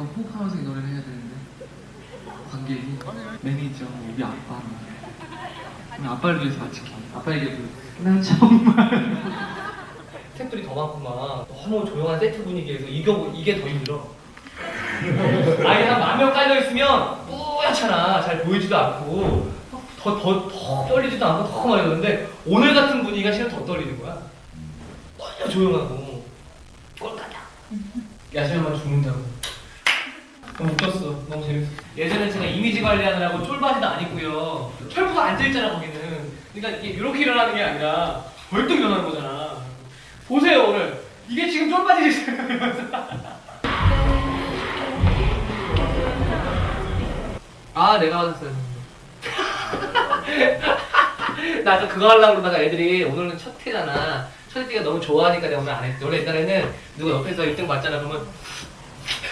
약간 호흡하면서 이 노래를 해야 되는데 관객이 매니저 우리 아빠 우리 아빠를 위해서 마칠게 아빠 얘기 부르 난 정말 스태프들이 더 많구만. 너무 조용한 세트 분위기에서 이게, 이게 더 힘들어. 아예 한만 명 깔려 있으면 뿌옇잖아. 잘 보이지도 않고 더 더 더 떨리지도 않고 더 많이 그러는데 오늘 같은 분위기가 실은 더 떨리는 거야. 너무 조용하고 꼴까다. 야생만 죽는다고. 너무 웃겼어. 너무 재밌어. 예전에 제가 이미지 관리하느라고 쫄바지도 안 입고요. 철부가 앉아있잖아, 거기는. 그러니까 이게 이렇게 일어나는 게 아니라 벌떡 일어나는 거잖아. 보세요, 오늘. 이게 지금 쫄바지 아, 내가 받았어요. 나도 그거 하려고 그러다가 애들이 오늘은 첫 회잖아. 첫 회가 너무 좋아하니까 내가 오늘 안 했지. 원래 옛날에는 누가 옆에서 1등 맞잖아. 그러면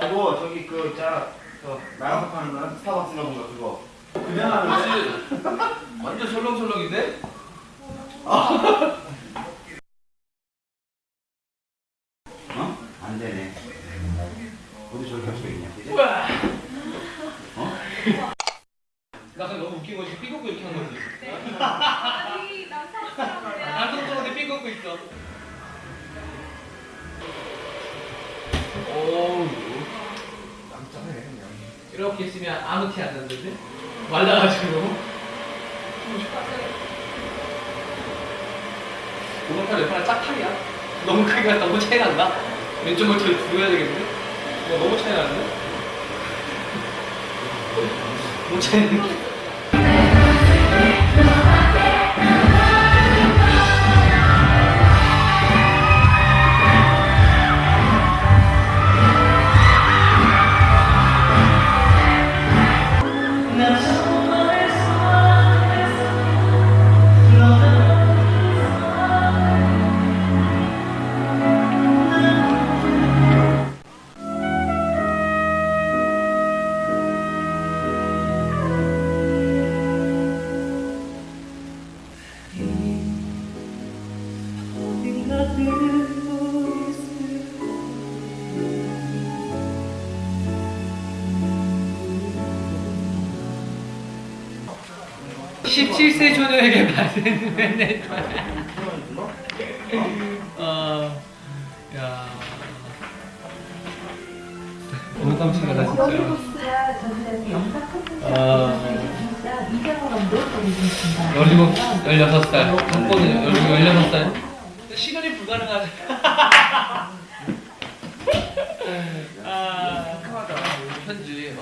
그리고 저기 그 있잖아 저 나가서 파는 거는 스타벅스가 뭔가 그거 그냥 하는 거지 완전 설렁설렁인데? 어? 안 되네 어디 저렇게 할 수가 있냐 나 근데 너무 웃긴 거지. 삐걱고 이렇게 한 거지. 아니 나 사실은 나도 그런데 삐걱고 있어. 오. 이렇게 있으면 아무 티 안 나는데? 말라가지고. 오른팔 왼팔 짝팔이야. 너무 크게 너무 차이 난다. 왼쪽을 더 들어야 되겠는데? 이거 너무 차이 나는데? 너무 차이 나는데? 십칠 세 소녀에게 받은 맨날 어, 야. 너무 영상 콘텐츠 아. 진짜 이장으로도 보내주셨습니다. 열일곱, 열여섯 살. 한 번에 열일곱, 열여섯 살. 실현이 불가능하지. 아, 편지 어?